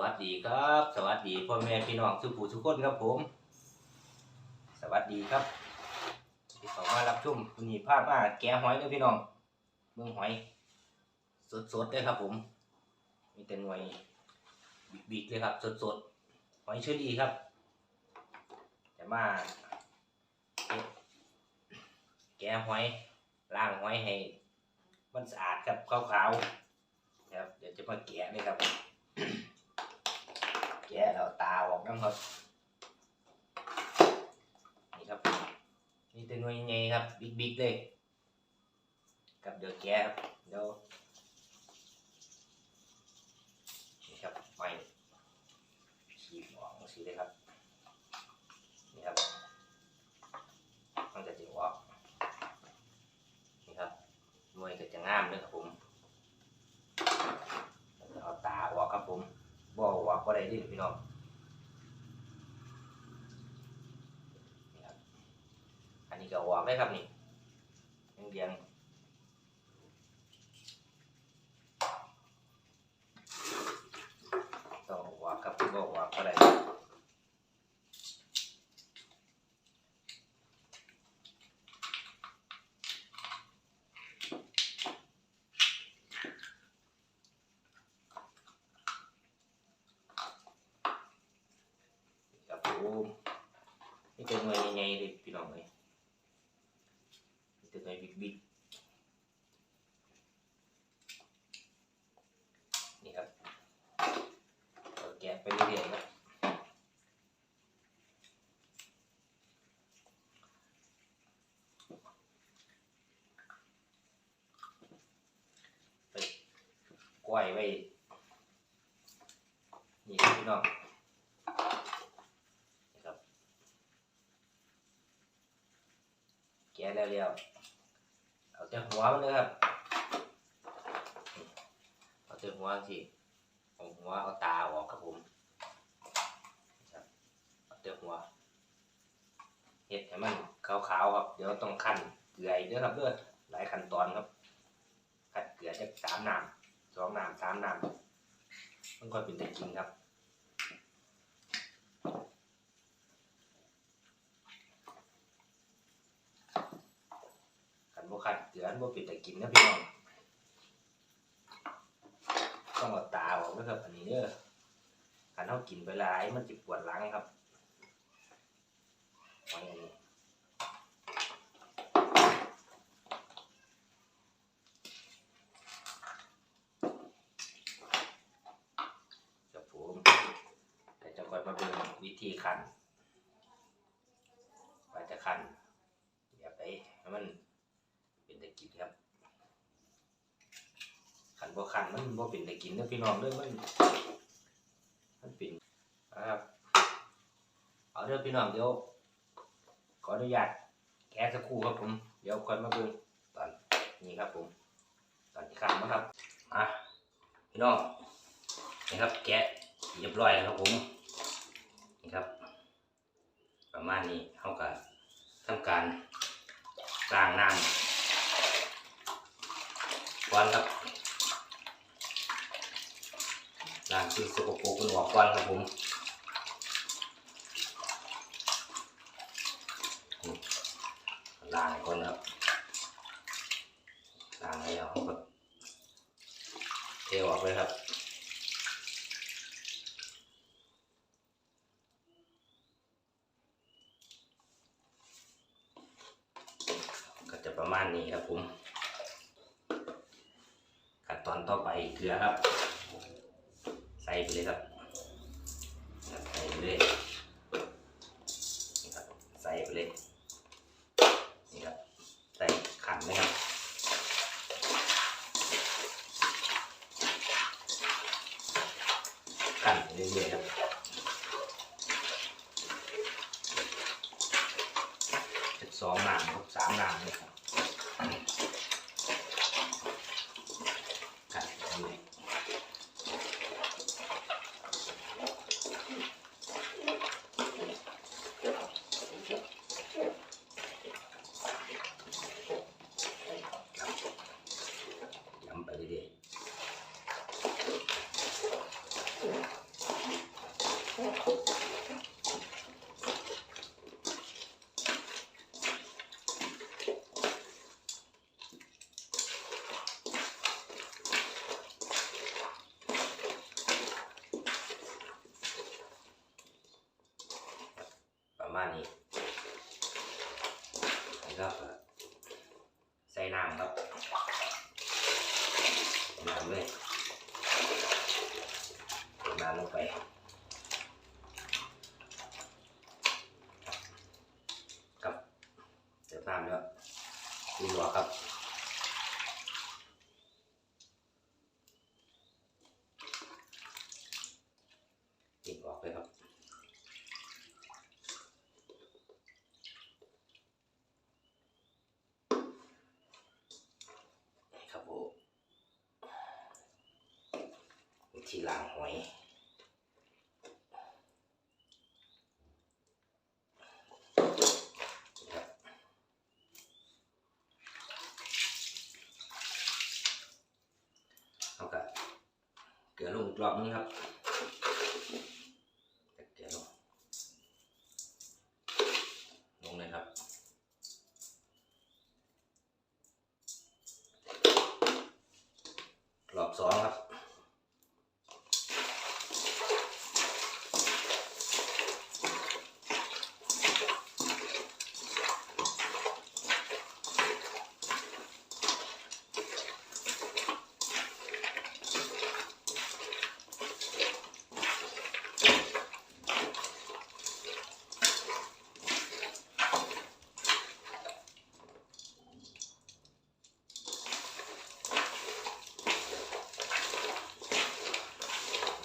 วัสดีครับ สวัสดีพ่อแม่พี่น้องทุกผู้ทุกคนครับผม สวัสดีครับที่เข้ามารับชมวันนี้ภาพมาแกะหอยเด้อพี่น้องเมืองหอย สดๆเลยครับผม มีแต่หน่วยบิ๊กๆเลยครับ สดๆหอยเชอรี่ครับจะมาแกะหอยล้างหอยให้มันสะอาดครับขาวๆครับเดี๋ยวจะมาแกะเลยครับ แกะเราตาออกน้ำครับนี่ครับนี่เป็นหน่วยใหญ่ครับบิ๊กๆเลยกับเดือแกะครับเดี๋ยวนี่ครับไม่ขีดออกสีเลยครับ นี่ครับ มันจะจิออกนี่ครับหน่วยก็จะงามเลยครับผมแล้วก็เอาตาออกครับผมบ่ออกก็ได้ดิพี่น้องนี่ครับ อัน ได้ครับนี่เรียงต้องออกครับบ่ออกก็ได้ครับผมนี่เป็นหน่วยใหญ่ๆเลยพี่น้องเลย Ito tayo big-big. นี่ครับเราแกะไปเรื่อยๆครับไปกล้วยไว้นี่พี่น้องนี่ครับ แกะแล้วแล้ว เอาแต่หัวมันเลยครับเอาแต่หัวสิเอาหัวเอาตาออกครับผมครับเอาแต่หัวเห็ดให้มันขาวๆครับ เดี๋ยวต้องคั่นเกลืออีกด้อครับเด้อหลายขั้นตอนครับคั่นเกลือจะสามน้ำสองน้ำสามน้ำมันก็เป็นแต่กินครับ บ่ขัดเกลือนบ่เป็นแต่กินนะพี่น้องต้องเอาตาออกนะครับอันนี้เด้อขันเฮากินไปหลายมันสิปวดหลังครับอันนี้กับผมแต่จะก่อนมาเป็นวิธีขันว่าจะขันแบบไหนให้มัน เป็นตะกินครับขันบ่ขันมัน บ่เป็นตะกินเด้พี่น้องเด้อมันมันเป็นนะครับเอาเด้อพี่น้องเดี๋ยวขออนุญาตแกะสักครู่ครับผม เดี๋ยวก่อนมาเบิ่งตอนนี้ครับผม ตอนที่ขันนะครับอะพี่น้องนี่ครับ แกะเรียบร้อยแล้วครับผมนี่ครับ ประมาณนี้เขาก็ทำการล้างน้ำก่อนครับ ล้างสิ่งสกปรกมันออกก่อนครับผมล้างก่อนครับล้างแล้วก็เทออกเลยครับก็จะประมาณนี้ครับผมขั้นตอนต่อไปเกลือครับ ไปเลยครับใส่ไปเลยนี่ครับใส่ไปเลยนี่ครับใส่ขันเลยครับขันเรื่อยๆครับจะสองน้ำครับสามน้ำเลยครับขันไปเรื่อยย้ำไปเรื่อยๆ ณนี้ แล้วก็ใส่น้ำครับน้ำเลยน้ำลงไปกับเติมน้ำแล้วดีกว่าครับ ติดออกเลยครับ ครับผมวิธีล้างหอยครับเอากับเกลือลงอีก รอบนึงครับเกลือลงลงเลยครับ รอบสองครับ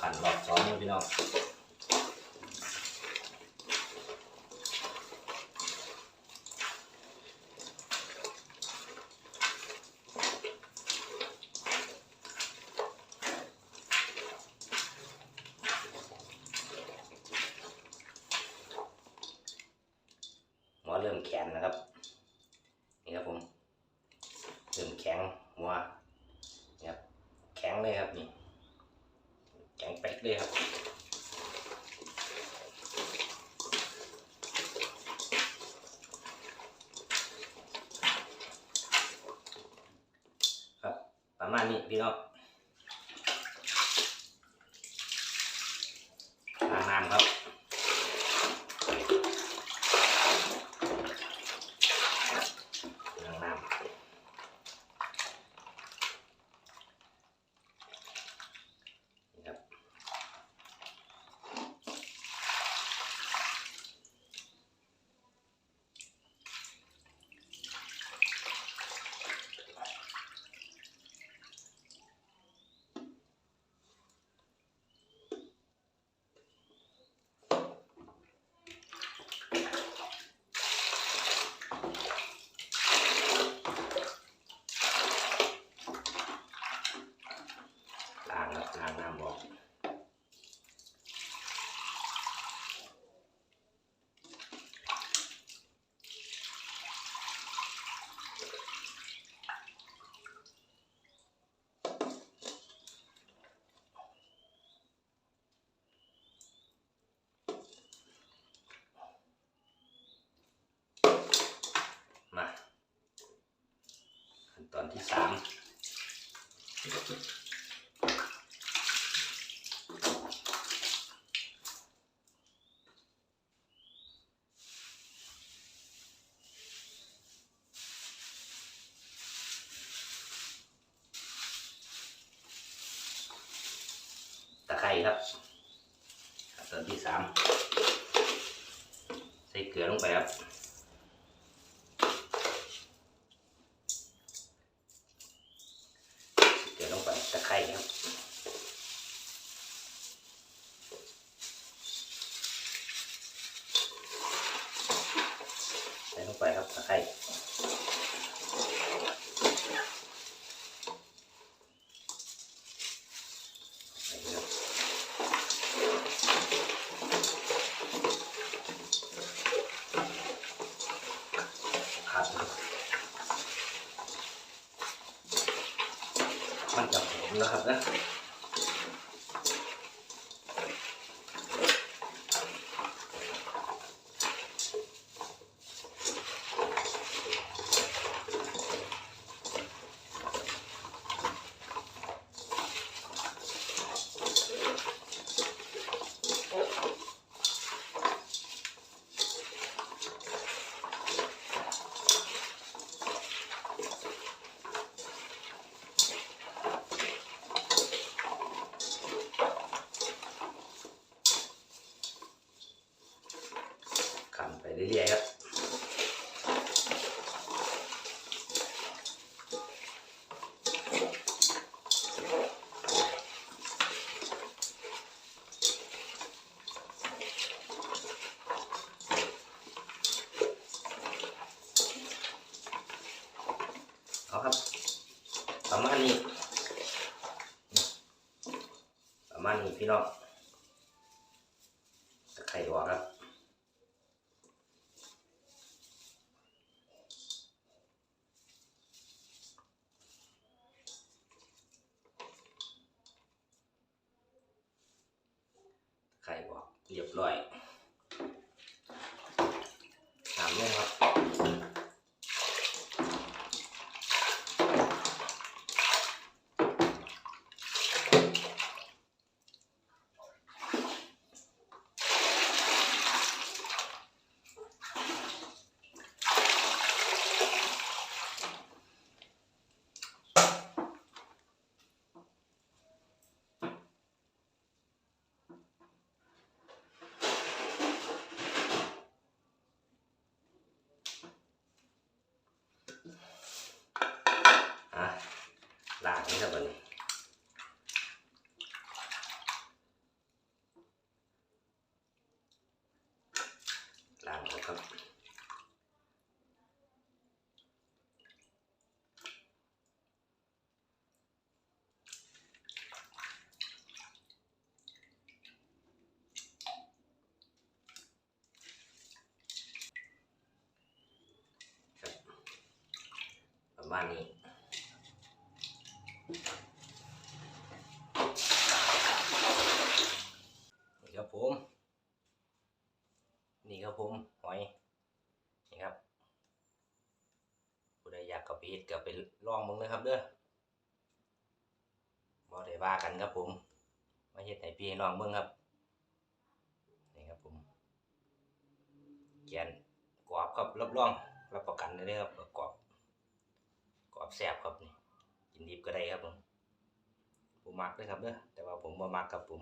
ขันร อบสองนี่พี่น้องหัวเริ่มแข็งนะครับ นี่ครับผม เริ่มแข็งหัวนี่ครับแข็งเลยครับนี่ แข็งเป๊กเลยครับครับประมาณนี้พี่น้องล้างน้ำครับ ล้างน้ำนี่ครับ ล้างครับล้างน้ำออกมาขั้นตอน ที่สามตะไคร้ครับขั้นตอนที่สามใส่เกลือลงไปครับ เกลือลงไปตะไคร้ครับ ใส่ลง ไปครับตะไคร้มันจะหอมนะครับนะ เรื่อยๆครับเอาครับ ประมาณนี้ ประมาณนี้พี่น้อง บอกเรียบร้อยน้ำเนี่ยครับ อะ ล้างนี่ครับวันนี้ล้างออกครับครับประมาณนี้ นี่ครับผม นี่ครับผมหอยนี่ครับผู้ใดอยากกับไปเฮ็ดกับไปลองมึงเลยครับเด้อบ่ได้ว่ากันครับผมมาเฮ็ดให้พี่ให้น้องเบิ่งครับนี่ครับผมแกนกรอบครับรับรองรับประกันเลยครับกรอบกรอบแซ่บครับนี่กินดิบก็ได้ครับผมผมมักเลยครับเด้อแต่ว่าผมบ่มักครับผม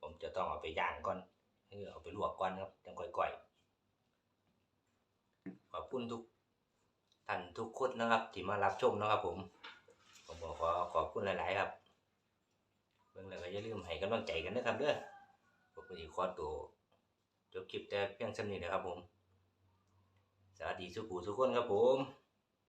ผมจะต้องเอาไปย่างก่อน หรือเอาไปลวกก่อนครับจังก่อยๆขอบคุณทุกท่านทุกคนนะครับ ที่มารับชมนะครับ ผมผมบอกขอขอบคุณหลาย ๆ ครับเบิ่งแล้วก็อย่าลืมให้กำลังใจกันนะครับเด้อผมก็สิขอตัวจบคลิปแต่เพียงเท่านี้นะครับผม สวัสดีสุขุสุขคนครับผม